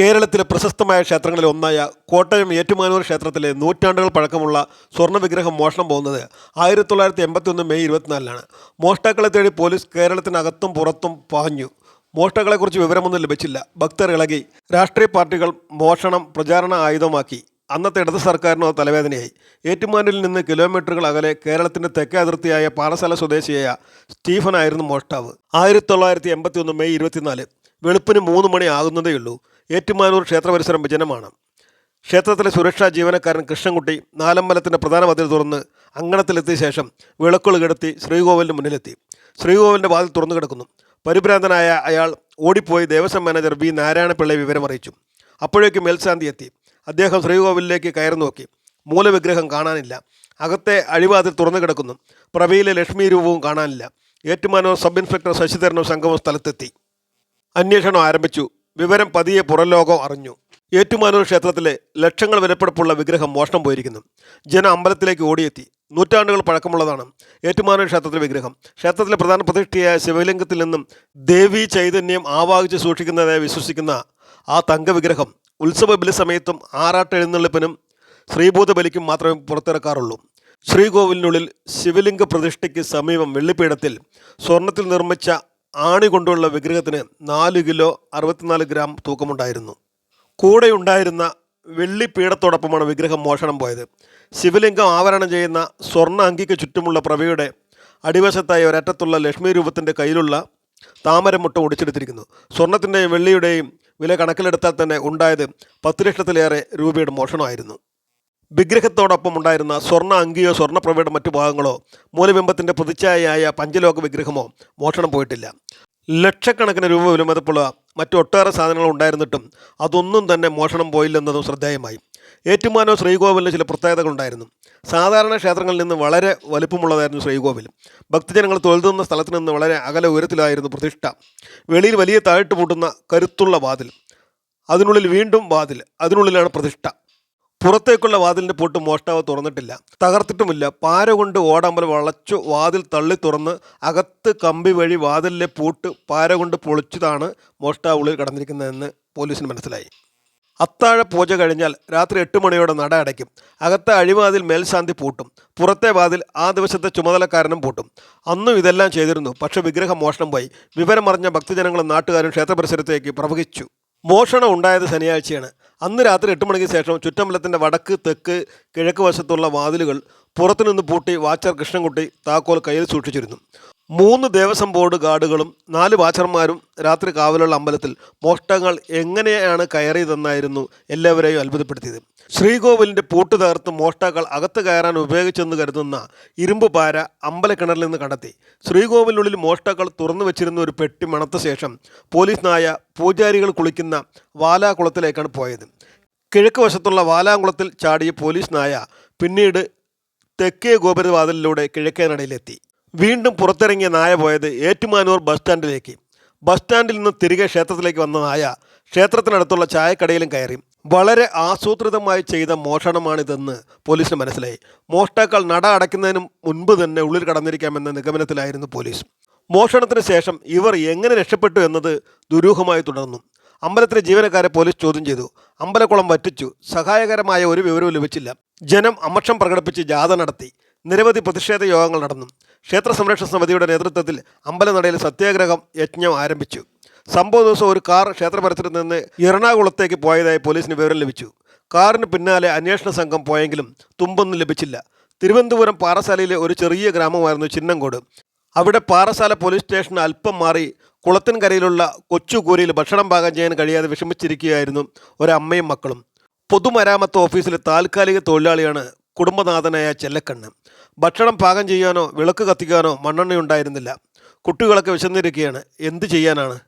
കേരളത്തിലെ പ്രശസ്തമായ ക്ഷേത്രങ്ങളിൽ ഒന്നായ കോട്ടയം ഏറ്റുമാനൂർ ക്ഷേത്രത്തിലെ നൂറ്റാണ്ടുകൾ പഴക്കമുള്ള സ്വർണ വിഗ്രഹം മോഷണം പോകുന്നത് ആയിരത്തി തൊള്ളായിരത്തി എൺപത്തി ഒന്ന് മെയ് ഇരുപത്തിനാലിലാണ് മോഷ്ടാക്കളെ തേടി പോലീസ് കേരളത്തിനകത്തും പുറത്തും പാഞ്ഞു. മോഷ്ടാക്കളെക്കുറിച്ച് വിവരമൊന്നും ലഭിച്ചില്ല. ഭക്തർ ഇളകി. രാഷ്ട്രീയ പാർട്ടികൾ മോഷണം പ്രചാരണ ആയുധമാക്കി. അന്നത്തെ ഇടത് സർക്കാരിനോ തലവേദനയായി. ഏറ്റുമാനൂരിൽ നിന്ന് കിലോമീറ്ററുകൾ അകലെ കേരളത്തിന്റെ തെക്കേ അതിർത്തിയായ പാറശാല സ്വദേശിയായ സ്റ്റീഫനായിരുന്നു മോഷ്ടാവ്. ആയിരത്തി തൊള്ളായിരത്തി എൺപത്തി ഒന്ന് മെയ് ഇരുപത്തിനാല് വെളുപ്പിന് മൂന്ന് മണി ആകുന്നതേയുള്ളൂ. ഏറ്റുമാനൂർ ക്ഷേത്ര പരിസരം വിജനമാണ്. ക്ഷേത്രത്തിലെ സുരക്ഷാ ജീവനക്കാരൻ കൃഷ്ണൻകുട്ടി നാലമ്പലത്തിന്റെ പ്രധാന മതിൽ തുറന്ന് അങ്കണത്തിലെത്തിയ ശേഷം വിളക്കുകൾ കിടത്തി ശ്രീകോവിലിന് മുന്നിലെത്തി. ശ്രീകോവിലിന്റെ വാതിൽ തുറന്നു കിടക്കുന്നു. പരിഭ്രാന്തനായ അയാൾ ഓടിപ്പോയി ദേവസ്വം മാനേജർ വി നാരായണപിള്ളയെ വിവരമറിയിച്ചു അപ്പോഴേക്കും മേൽശാന്തി എത്തി. അദ്ദേഹം ശ്രീകോവിലേക്ക് കയറി നോക്കി. മൂലവിഗ്രഹം കാണാനില്ല. അകത്തെ അഴിവാതിൽ തുറന്നു കിടക്കുന്നു. പ്രഭയിലെ ലക്ഷ്മി രൂപവും കാണാനില്ല. ഏറ്റുമാനൂർ സബ് ഇൻസ്പെക്ടർ ശശിധരനും സംഘവും സ്ഥലത്തെത്തി. അന്വേഷണം ആരംഭിച്ചു. വിവരം പതിയെ പുറലോകം അറിഞ്ഞു. ഏറ്റുമാനൂർ ക്ഷേത്രത്തിലെ ലക്ഷങ്ങൾ വിലപ്പെടുപ്പുള്ള വിഗ്രഹം മോഷണം പോയിരിക്കുന്നു. ജന അമ്പലത്തിലേക്ക് ഓടിയെത്തി. നൂറ്റാണ്ടുകൾ പഴക്കമുള്ളതാണ് ഏറ്റുമാനൂർ ക്ഷേത്രത്തിലെ വിഗ്രഹം. ക്ഷേത്രത്തിലെ പ്രധാന പ്രതിഷ്ഠയായ ശിവലിംഗത്തിൽ നിന്നും ദേവി ചൈതന്യം ആവാഹിച്ച് സൂക്ഷിക്കുന്നതായി വിശ്വസിക്കുന്ന ആ തങ്കവിഗ്രഹം ഉത്സവ ബലി സമയത്തും ആറാട്ട് എഴുന്നള്ളിപ്പിനും ശ്രീഭൂത ബലിക്കും മാത്രമേ പുറത്തിറക്കാറുള്ളൂ. ശ്രീകോവിലിനുള്ളിൽ ശിവലിംഗ പ്രതിഷ്ഠയ്ക്ക് സമീപം വെള്ളിപ്പീഠത്തിൽ സ്വർണത്തിൽ നിർമ്മിച്ച ആണി കൊണ്ടുള്ള വിഗ്രഹത്തിന് നാല് കിലോ അറുപത്തിനാല് ഗ്രാം തൂക്കമുണ്ടായിരുന്നു. കൂടെയുണ്ടായിരുന്ന വെള്ളിപ്പീഠത്തോടൊപ്പമാണ് വിഗ്രഹം മോഷണം പോയത്. ശിവലിംഗം ആവരണം ചെയ്യുന്ന സ്വർണ അങ്കിക്ക് ചുറ്റുമുള്ള പ്രഭയുടെ അടിവശത്തായി ഒരറ്റത്തുള്ള ലക്ഷ്മി രൂപത്തിന്റെ കയ്യിലുള്ള താമരമുട്ട ഒടിച്ചെടുത്തിരിക്കുന്നു. സ്വർണത്തിന്റെയും വെള്ളിയുടെയും വില കണക്കിലെടുത്താൽ തന്നെ ഉണ്ടായത് പത്ത് ലക്ഷത്തിലേറെ രൂപയുടെ മോഷണമായിരുന്നു. വിഗ്രഹത്തോടൊപ്പം ഉണ്ടായിരുന്ന സ്വർണ അങ്കിയോ സ്വർണപ്രഭയുടെ മറ്റു ഭാഗങ്ങളോ മൂലബിംബത്തിന്റെ പ്രതിച്ഛായയായ പഞ്ചലോക വിഗ്രഹമോ മോഷണം പോയിട്ടില്ല. ലക്ഷക്കണക്കിന് രൂപ വിലമതിപ്പുള്ള മറ്റു ഒട്ടേറെ സാധനങ്ങൾ ഉണ്ടായിരുന്നിട്ടും അതൊന്നും തന്നെ മോഷണം പോയില്ലെന്നതും ശ്രദ്ധേയമായി. ഏറ്റുമാനോ ശ്രീകോവിലിന് ചില പ്രത്യേകതകളുണ്ടായിരുന്നു. സാധാരണ ക്ഷേത്രങ്ങളിൽ നിന്ന് വളരെ വലുപ്പമുള്ളതായിരുന്നു ശ്രീകോവിൽ. ഭക്തജനങ്ങൾ തൊഴുതുന്ന സ്ഥലത്ത് നിന്ന് വളരെ അകല ഉയരത്തിലായിരുന്നു പ്രതിഷ്ഠ. വെളിയിൽ വലിയ താഴ്ട്ട് പൂട്ടുന്ന കരുത്തുള്ള വാതിൽ. അതിനുള്ളിൽ വീണ്ടും വാതിൽ. അതിനുള്ളിലാണ് പ്രതിഷ്ഠ. പുറത്തേക്കുള്ള വാതിലിന്റെ പൂട്ട് മോഷ്ടാവ് തുറന്നിട്ടില്ല. തകർത്തിട്ടുമില്ല. പാര കൊണ്ട് ഓടാമ്പൽ വളച്ചു വാതിൽ തള്ളി തുറന്ന് അകത്ത് കമ്പി വഴി വാതിലിലെ പൂട്ട് പാര കൊണ്ട് പൊളിച്ചതാണ് മോഷ്ടാവ് ഉള്ളിൽ കടന്നിരിക്കുന്നതെന്ന് പോലീസിന് മനസ്സിലായി. അത്താഴ പൂജ കഴിഞ്ഞാൽ രാത്രി എട്ട് മണിയോടെ നട അടയ്ക്കും. അകത്തെ അഴിവാതിൽ മേൽശാന്തി പൂട്ടും. പുറത്തെ വാതിൽ ആ ദിവസത്തെ ചുമതലക്കാരനും പൂട്ടും. അന്നും ഇതെല്ലാം ചെയ്തിരുന്നു. പക്ഷേ വിഗ്രഹം മോഷണം പോയി. വിവരമറിഞ്ഞ ഭക്തജനങ്ങളും നാട്ടുകാരും ക്ഷേത്ര പരിസരത്തേക്ക് പ്രവഹിച്ചു. മോഷണം ഉണ്ടായത് ശനിയാഴ്ചയാണ്. അന്ന് രാത്രി എട്ട് മണിക്ക് ശേഷം ചുറ്റമ്പലത്തിന്റെ വടക്ക് തെക്ക് കിഴക്ക് വശത്തുള്ള വാതിലുകൾ പുറത്തുനിന്ന് പൂട്ടി വാച്ചർ കൃഷ്ണൻകുട്ടി താക്കോൽ കയ്യിൽ സൂക്ഷിച്ചിരുന്നു. മൂന്ന് ദേവസ്വം ബോർഡ് ഗാർഡുകളും നാല് വാച്ചർമാരും രാത്രി കാവലുള്ള അമ്പലത്തിൽ മോഷ്ടങ്ങൾ എങ്ങനെയാണ് കയറിയതെന്നായിരുന്നു എല്ലാവരെയും അത്ഭുതപ്പെടുത്തിയത്. ശ്രീകോവിലിന്റെ പൂട്ട് തകർത്ത് മോഷ്ടാക്കൾ അകത്ത് കയറാൻ ഉപയോഗിച്ചെന്ന് കരുതുന്ന ഇരുമ്പ് പാര അമ്പലക്കിണറിൽ നിന്ന് കണ്ടെത്തി. ശ്രീകോവിലിനുള്ളിൽ മോഷ്ടാക്കൾ തുറന്നു വെച്ചിരുന്ന ഒരു പെട്ടി മണത്ത ശേഷം പോലീസ് നായ പൂജാരികൾ കുളിക്കുന്ന വാലാകുളത്തിലേക്കാണ് പോയത്. കിഴക്ക് വശത്തുള്ള വാലാകുളത്തിൽ ചാടിയ പോലീസ് നായ പിന്നീട് തെക്കേ ഗോപുരവാതിലിലൂടെ കിഴക്കേ നടയിലെത്തി വീണ്ടും പുറത്തിറങ്ങിയ നായ പോയത് ഏറ്റുമാനൂർ ബസ് സ്റ്റാൻഡിലേക്ക്. ബസ് സ്റ്റാൻഡിൽ നിന്ന് തിരികെ ക്ഷേത്രത്തിലേക്ക് വന്ന നായ ക്ഷേത്രത്തിനടുത്തുള്ള ചായക്കടയിലും കയറി. വളരെ ആസൂത്രിതമായി ചെയ്ത മോഷണമാണിതെന്ന് പോലീസിന് മനസ്സിലായി. മോഷ്ടാക്കൾ നട അടയ്ക്കുന്നതിന് മുൻപ് തന്നെ ഉള്ളിൽ കടന്നിരിക്കാമെന്ന നിഗമനത്തിലായിരുന്നു പോലീസ്. മോഷണത്തിന് ശേഷം ഇവർ എങ്ങനെ രക്ഷപ്പെട്ടു എന്നത് ദുരൂഹമായി തുടർന്നു. അമ്പലത്തിലെ ജീവനക്കാരെ പോലീസ് ചോദ്യം ചെയ്തു. അമ്പലക്കുളം വറ്റിച്ചു. സഹായകരമായ ഒരു വിവരവും ലഭിച്ചില്ല. ജനം അമർഷം പ്രകടിപ്പിച്ച് ജാഥ നടത്തി. നിരവധി പ്രതിഷേധ യോഗങ്ങൾ നടന്നു. ക്ഷേത്ര സംരക്ഷണ സമിതിയുടെ നേതൃത്വത്തിൽ അമ്പലനടയിൽ സത്യാഗ്രഹം യജ്ഞം ആരംഭിച്ചു. സംഭവ ദിവസം ഒരു കാർ ക്ഷേത്ര പരിസരത്ത് നിന്ന് എറണാകുളത്തേക്ക് പോയതായി പോലീസിന് വിവരം ലഭിച്ചു. കാറിന് പിന്നാലെ അന്വേഷണ സംഘം പോയെങ്കിലും തുമ്പൊന്നും ലഭിച്ചില്ല. തിരുവനന്തപുരം പാറശാലയിലെ ഒരു ചെറിയ ഗ്രാമമായിരുന്നു ചിന്നംകോട് അവിടെ പാറശാല പോലീസ് സ്റ്റേഷന് അല്പം മാറി കുളത്തിൻകരയിലുള്ള കൊച്ചുകൂരിയിൽ ഭക്ഷണം പാകം ചെയ്യാൻ കഴിയാതെ വിഷമിച്ചിരിക്കുകയായിരുന്നു ഒരമ്മയും മക്കളും. പൊതുമരാമത്ത് ഓഫീസിലെ താൽക്കാലിക തൊഴിലാളിയാണ് കുടുംബനാഥനായ ചെല്ലക്കണ്ണ് ഭക്ഷണം പാകം ചെയ്യാനോ വിളക്ക് കത്തിക്കാനോ മണ്ണെണ്ണ ഉണ്ടായിരുന്നില്ല കുട്ടികളൊക്കെ വിശന്നിരിക്കുകയാണ്. എന്ത് ചെയ്യാനാണ്?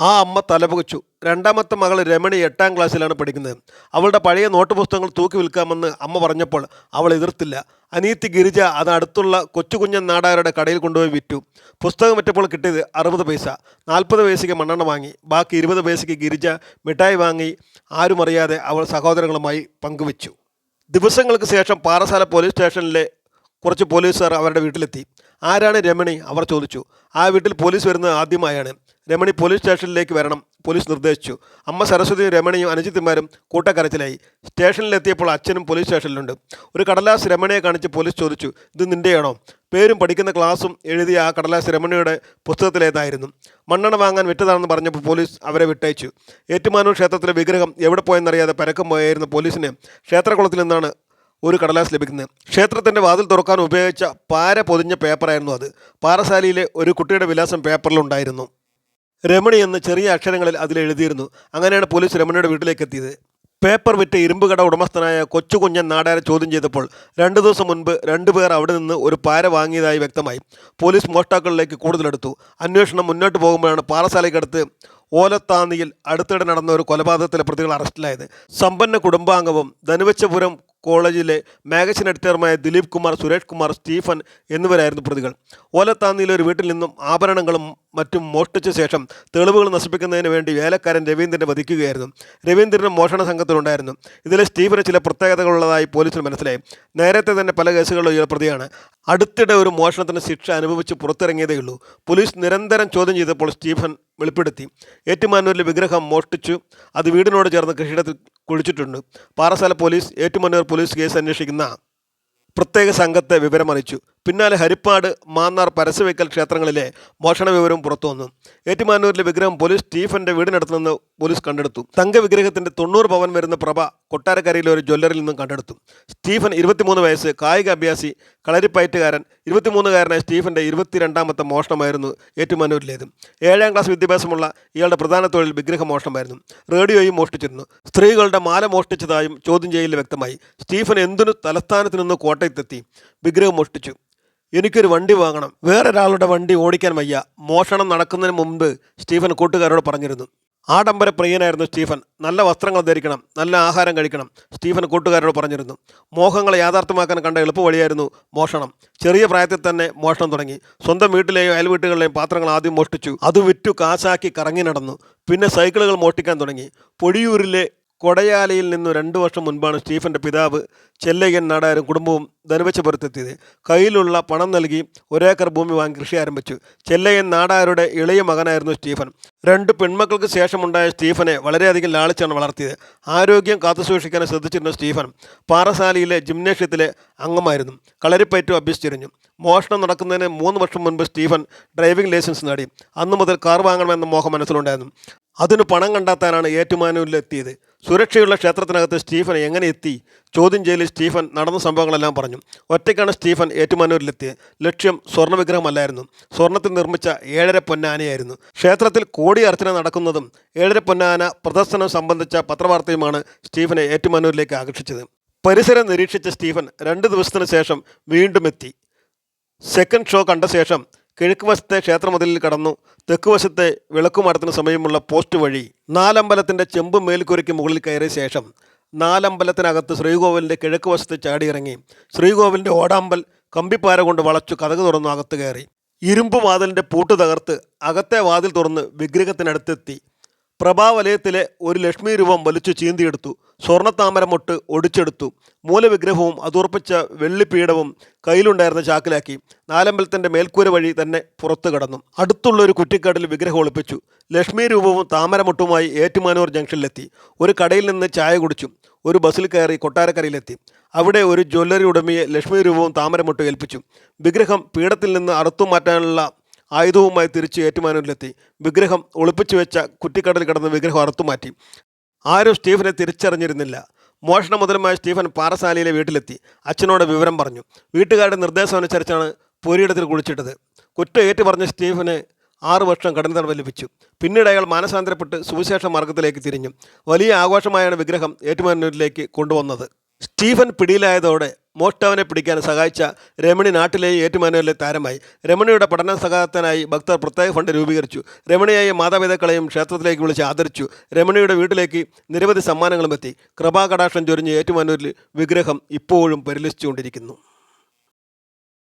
ആ അമ്മ തലപുകച്ചു. രണ്ടാമത്തെ മകൾ രമണി എട്ടാം ക്ലാസ്സിലാണ് പഠിക്കുന്നത്. അവളുടെ പഴയ നോട്ട് പുസ്തകങ്ങൾ തൂക്കി വിൽക്കാമെന്ന് അമ്മ പറഞ്ഞപ്പോൾ അവൾ എതിർത്തില്ല. അനീത്തി ഗിരിജ അത് അടുത്തുള്ള കൊച്ചുകുഞ്ഞൻ നാടാരുടെ കടയിൽ കൊണ്ടുപോയി വിറ്റു. പുസ്തകം വിറ്റപ്പോൾ കിട്ടിയത് അറുപത് പൈസ. നാൽപ്പത് പൈസയ്ക്ക് മണ്ണെണ്ണ വാങ്ങി. ബാക്കി ഇരുപത് പൈസയ്ക്ക് ഗിരിജ മിഠായി വാങ്ങി. ആരുമറിയാതെ അവൾ സഹോദരങ്ങളുമായി പങ്കുവച്ചു. ദിവസങ്ങൾക്ക് ശേഷം പാറശാല പോലീസ് സ്റ്റേഷനിലെ കുറച്ച് പോലീസുകാർ അവരുടെ വീട്ടിലെത്തി. ആരാണ് രമണി? അവർ ചോദിച്ചു. ആ വീട്ടിൽ പോലീസ് വരുന്നത് ആദ്യമായാണ്. രമണി പോലീസ് സ്റ്റേഷനിലേക്ക് വരണം. പോലീസ് നിർദ്ദേശിച്ചു. അമ്മ സരസ്വതിയും രമണിയും അനുജിത്തിമാരും കൂട്ടക്കരച്ചിലായി. സ്റ്റേഷനിലെത്തിയപ്പോൾ അച്ഛനും പോലീസ് സ്റ്റേഷനിലുണ്ട്. ഒരു കടലാസ് രമണിയെ കാണിച്ച് പോലീസ് ചോദിച്ചു ഇത് നിന്റെയാണോ പേരും പഠിക്കുന്ന ക്ലാസ്സും എഴുതിയ ആ കടലാസ് രമണിയുടെ പുസ്തകത്തിലേതായിരുന്നു മണ്ണെണ്ണ വാങ്ങാൻ വിറ്റതാണെന്ന് പറഞ്ഞപ്പോൾ പോലീസ് അവരെ വിട്ടയച്ചു. ഏറ്റുമാനൂർ ക്ഷേത്രത്തിലെ വിഗ്രഹം എവിടെ പോയെന്നറിയാതെ പരക്കം പോയായിരുന്ന പോലീസിനെ. ക്ഷേത്രകുളത്തിൽ നിന്നാണ് ഒരു കടലാസ് ലഭിക്കുന്നത്. ക്ഷേത്രത്തിന്റെ വാതിൽ തുറക്കാൻ ഉപയോഗിച്ച പാര പൊതിഞ്ഞ പേപ്പറായിരുന്നു അത്. പാറശാലയിലെ ഒരു കുട്ടിയുടെ വിലാസം പേപ്പറിലുണ്ടായിരുന്നു. രമണി എന്ന് ചെറിയ അക്ഷരങ്ങളിൽ അതിൽ എഴുതിയിരുന്നു. അങ്ങനെയാണ് പോലീസ് രമണിയുടെ വീട്ടിലേക്ക് എത്തിയത്. പേപ്പർ വിറ്റ് ഇരുമ്പുകട ഉടമസ്ഥനായ കൊച്ചുകുഞ്ഞൻ നാടാരെ ചോദ്യം ചെയ്തപ്പോൾ രണ്ടു ദിവസം മുൻപ് രണ്ടുപേർ അവിടെ നിന്ന് ഒരു പാര വാങ്ങിയതായി വ്യക്തമായി. പോലീസ് മോഷ്ടാക്കളിലേക്ക് കൂടുതലെടുത്തു അന്വേഷണം മുന്നോട്ട് പോകുമ്പോഴാണ് പാറശാലയ്ക്കടുത്ത് ഓലത്താന്നിയിൽ അടുത്തിടെ നടന്ന ഒരു കൊലപാതകത്തിലെ പ്രതികൾ അറസ്റ്റിലായത്. സമ്പന്ന കുടുംബാംഗവും ധനുവച്ചപുരം കോളേജിലെ മാഗസിൻ എഡിറ്റർമാരായ ദിലീപ് കുമാർ സുരേഷ് കുമാർ സ്റ്റീഫൻ എന്നിവരായിരുന്നു പ്രതികൾ. ഓലത്താന്നിയിലെ ഒരു വീട്ടിൽ നിന്നും ആഭരണങ്ങളും മറ്റും മോഷ്ടിച്ച ശേഷം തെളിവുകൾ നശിപ്പിക്കുന്നതിന് വേണ്ടി വേലക്കാരൻ രവീന്ദ്രനെ വധിക്കുകയായിരുന്നു. രവീന്ദ്രനും മോഷണ സംഘത്തിലുണ്ടായിരുന്നു. ഇതിലെ സ്റ്റീഫന് ചില പ്രത്യേകതകളുള്ളതായി പോലീസിന് മനസ്സിലായി. നേരത്തെ തന്നെ പല കേസുകളിലും ഇയാൾ പ്രതിയാണ്. അടുത്തിടെ ഒരു മോഷണത്തിന് ശിക്ഷ അനുഭവിച്ച് പുറത്തിറങ്ങിയതേയുള്ളൂ പോലീസ് നിരന്തരം ചോദ്യം ചെയ്തപ്പോൾ സ്റ്റീഫൻ വെളിപ്പെടുത്തി. ഏറ്റുമാനൂരിലെ വിഗ്രഹം മോഷ്ടിച്ചു. അത് വീടിനോട് ചേർന്ന് കൃഷിയിടത്തിൽ കുഴിച്ചിട്ടുണ്ട് Parassala police Ettumanoor police case അന്വേഷിക്കുന്ന പ്രത്യേക സംഘത്തെ വിവരമറിയിച്ചു. പിന്നാലെ ഹരിപ്പാട് മാന്നാർ പരസ്യവയ്ക്കൽ ക്ഷേത്രങ്ങളിലെ മോഷണ വിവരം പുറത്തുവന്നു. ഏറ്റുമാനൂരിലെ വിഗ്രഹം പോലീസ് സ്റ്റീഫന്റെ വീടിനടുത്ത് നിന്ന് പോലീസ് കണ്ടെടുത്തു. തങ്ക വിഗ്രഹത്തിന്റെ തൊണ്ണൂറ് പവൻ വരുന്ന പ്രഭ കൊട്ടാരക്കരയിലെ ഒരു ജ്വല്ലറിൽ നിന്നും കണ്ടെടുത്തു. സ്റ്റീഫൻ ഇരുപത്തിമൂന്ന് വയസ്സ് കായിക അഭ്യാസി കളരിപ്പയറ്റുകാരൻ ഇരുപത്തിമൂന്നുകാരനായ സ്റ്റീഫന്റെ ഇരുപത്തിരണ്ടാമത്തെ മോഷണമായിരുന്നു ഏറ്റുമാനൂരിലേത്. ഏഴാം ക്ലാസ് വിദ്യാഭ്യാസമുള്ള ഇയാളുടെ പ്രധാന തൊഴിൽ വിഗ്രഹ മോഷണമായിരുന്നു. റേഡിയോയും മോഷ്ടിച്ചിരുന്നു. സ്ത്രീകളുടെ മാല മോഷ്ടിച്ചതായും ചോദ്യം ചെയ്യലിൽ വ്യക്തമായി. സ്റ്റീഫൻ എന്തിനു തലസ്ഥാനത്ത് നിന്ന് കോട്ടയത്തെത്തി? വിഗ്രഹം മോഷ്ടിച്ചു. എനിക്കൊരു വണ്ടി വാങ്ങണം. വേറൊരാളുടെ വണ്ടി ഓടിക്കാൻ വയ്യ. മോഷണം നടക്കുന്നതിന് മുമ്പ് സ്റ്റീഫൻ കൂട്ടുകാരോട് പറഞ്ഞിരുന്നു. ആഡംബര പ്രിയനായിരുന്നു സ്റ്റീഫൻ. നല്ല വസ്ത്രങ്ങൾ ധരിക്കണം. നല്ല ആഹാരം കഴിക്കണം. സ്റ്റീഫൻ കൂട്ടുകാരോട് പറഞ്ഞിരുന്നു. മോഹങ്ങളെ യാഥാർത്ഥ്യമാക്കാൻ കണ്ട എളുപ്പവഴിയായിരുന്നു മോഷണം. ചെറിയ പ്രായത്തിൽ തന്നെ മോഷണം തുടങ്ങി. സ്വന്തം വീട്ടിലെയോ അയൽവീട്ടുകളിലെയും പാത്രങ്ങൾ ആദ്യം മോഷ്ടിച്ചു. അത് വിറ്റു കാശാക്കി കറങ്ങി നടന്നു. പിന്നെ സൈക്കിളുകൾ മോഷ്ടിക്കാൻ തുടങ്ങി. പൊടിയൂരിലെ കൊടയാലയിൽ നിന്ന് രണ്ടു വർഷം മുൻപാണ് സ്റ്റീഫന്റെ പിതാവ് ചെല്ലയ്യൻ നാടാരും കുടുംബവും ധനുവച്ചപുരത്തെത്തിയത് കയ്യിലുള്ള പണം നൽകി ഒരേക്കർ ഭൂമി വാങ്ങി കൃഷി ആരംഭിച്ചു. ചെല്ലയ്യൻ നാടാരുടെ ഇളയ മകനായിരുന്നു സ്റ്റീഫൻ. രണ്ട് പെൺമക്കൾക്ക് ശേഷമുണ്ടായ സ്റ്റീഫനെ വളരെയധികം ലാളിച്ചാണ് വളർത്തിയത്. ആരോഗ്യം കാത്തുസൂക്ഷിക്കാൻ ശ്രദ്ധിച്ചിരുന്ന സ്റ്റീഫൻ പാറശാലയിലെ ജിംനേഷ്യത്തിലെ അംഗമായിരുന്നു. കളരിപ്പയറ്റും അഭ്യസിച്ചിരുന്നു. മോഷണം നടക്കുന്നതിന് മൂന്ന് വർഷം മുൻപ് സ്റ്റീഫൻ ഡ്രൈവിംഗ് ലൈസൻസ് നേടി. അന്നു മുതൽ കാർ വാങ്ങണമെന്ന മോഹം മനസ്സിലുണ്ടായിരുന്നു. അതിന് പണം കണ്ടെത്താനാണ് ഏറ്റുമാനൂരിലെത്തിയത്. സുരക്ഷയുള്ള ക്ഷേത്രത്തിനകത്ത് സ്റ്റീഫൻ എങ്ങനെ എത്തി? ചോദ്യം ചെയ്യലിൽ സ്റ്റീഫൻ നടന്ന സംഭവങ്ങളെല്ലാം പറഞ്ഞു. ഒറ്റയ്ക്കാണ് സ്റ്റീഫൻ ഏറ്റുമാനൂരിലെത്തിയത് ലക്ഷ്യം സ്വർണ വിഗ്രഹമല്ലായിരുന്നു സ്വർണത്തിൽ നിർമ്മിച്ച ഏഴര പൊന്നാനയായിരുന്നു. ക്ഷേത്രത്തിൽ കോടി അർച്ചന നടക്കുന്നതും ഏഴര പൊന്നാന പ്രദർശനം സംബന്ധിച്ച പത്രവാർത്തയുമാണ് സ്റ്റീഫനെ ഏറ്റുമാനൂരിലേക്ക് ആകർഷിച്ചത്. പരിസരം നിരീക്ഷിച്ച സ്റ്റീഫൻ രണ്ട് ദിവസത്തിന് ശേഷം വീണ്ടും എത്തി. സെക്കൻഡ് ഷോ കണ്ട ശേഷം കിഴക്ക് വശത്തെ ക്ഷേത്രമതിലിൽ കടന്നു തെക്ക് വശത്തെ വിളക്കുമരത്തിന് സമയമുള്ള പോസ്റ്റ് വഴി നാലമ്പലത്തിന്റെ ചെമ്പ് മേൽക്കുരയ്ക്ക് മുകളിൽ കയറിയ ശേഷം നാലമ്പലത്തിനകത്ത് ശ്രീകോവിലിന്റെ കിഴക്ക് വശത്ത് ചാടിയിറങ്ങി ശ്രീകോവിലിന്റെ ഓടാമ്പൽ കമ്പിപ്പാര കൊണ്ട് വളച്ചു കഥക് തുറന്നു അകത്ത് കയറി. ഇരുമ്പ് വാതിലിന്റെ പൂട്ട് തകർത്ത് അകത്തെ വാതിൽ തുറന്ന് വിഗ്രഹത്തിനടുത്തെത്തി. പ്രഭാവലയത്തിലെ ഒരു ലക്ഷ്മി രൂപം വലിച്ചു ചീന്തിയെടുത്തു. സ്വർണത്താമരമൊട്ട് ഒടിച്ചെടുത്തു. മൂലവിഗ്രഹവും അതുറപ്പിച്ച വെള്ളിപ്പീഠവും കയ്യിലുണ്ടായിരുന്ന ചാക്കിലാക്കി. നാലമ്പലത്തിന്റെ മേൽക്കൂര വഴി തന്നെ പുറത്തു കടന്നു. അടുത്തുള്ള ഒരു കുറ്റിക്കാട്ടിൽ വിഗ്രഹം ഒളിപ്പിച്ചു. ലക്ഷ്മി രൂപവും താമരമൊട്ടുമായി ഏറ്റുമാനൂർ ജംഗ്ഷനിലെത്തി. ഒരു കടയിൽ നിന്ന് ചായ കുടിച്ചു. ഒരു ബസ്സിൽ കയറി കൊട്ടാരക്കരയിലെത്തി. അവിടെ ഒരു ജ്വല്ലറി ഉടമയെ ലക്ഷ്മി രൂപവും താമരമൊട്ടും ഏൽപ്പിച്ചു. വിഗ്രഹം പീഠത്തിൽ നിന്ന് അറുത്തു മാറ്റാനുള്ള ആയുധവുമായി തിരിച്ച് ഏറ്റുമാനൂരിലെത്തി. വിഗ്രഹം ഒളിപ്പിച്ചു വെച്ച കുറ്റിക്കടലിൽ കിടന്ന വിഗ്രഹം അറുത്തുമാറ്റി ആരും സ്റ്റീഫനെ തിരിച്ചറിഞ്ഞിരുന്നില്ല. മോഷണ മുതലുമായി സ്റ്റീഫൻ പാറശാലയിലെ വീട്ടിലെത്തി. അച്ഛനോട് വിവരം പറഞ്ഞു. വീട്ടുകാരുടെ നിർദ്ദേശം അനുസരിച്ചാണ് പൊരിയിടത്തിൽ കുളിച്ചിട്ടത്. കുറ്റം ഏറ്റുപറഞ്ഞ സ്റ്റീഫന് ആറു വർഷം കഠിന തടവ് ലഭിച്ചു. പിന്നീട് അയാൾ മാനസാന്തരപ്പെട്ട് സുവിശേഷ മാർഗത്തിലേക്ക് തിരിഞ്ഞു. വലിയ ആഘോഷമായാണ് വിഗ്രഹം ഏറ്റുമാനൂരിലേക്ക് കൊണ്ടുവന്നത്. സ്റ്റീഫൻ പിടിയിലായതോടെ മോഷ്ടാവിനെ പിടിക്കാൻ സഹായിച്ച രമണി നാട്ടിലെ ഏറ്റുമാനൂരിലെ താരമായി. രമണിയുടെ പഠന സഹായത്തിനായി ഭക്തർ പ്രത്യേക ഫണ്ട് രൂപീകരിച്ചു. രമണിയായ മാതാപിതാക്കളെയും ക്ഷേത്രത്തിലേക്ക് വിളിച്ച് ആദരിച്ചു. രമണിയുടെ വീട്ടിലേക്ക് നിരവധി സമ്മാനങ്ങളും എത്തി. കൃപാകടാക്ഷം ചൊരിഞ്ഞ് ഏറ്റുമാനൂരിൽ വിഗ്രഹം ഇപ്പോഴും പരിലസിച്ചുകൊണ്ടിരിക്കുന്നു.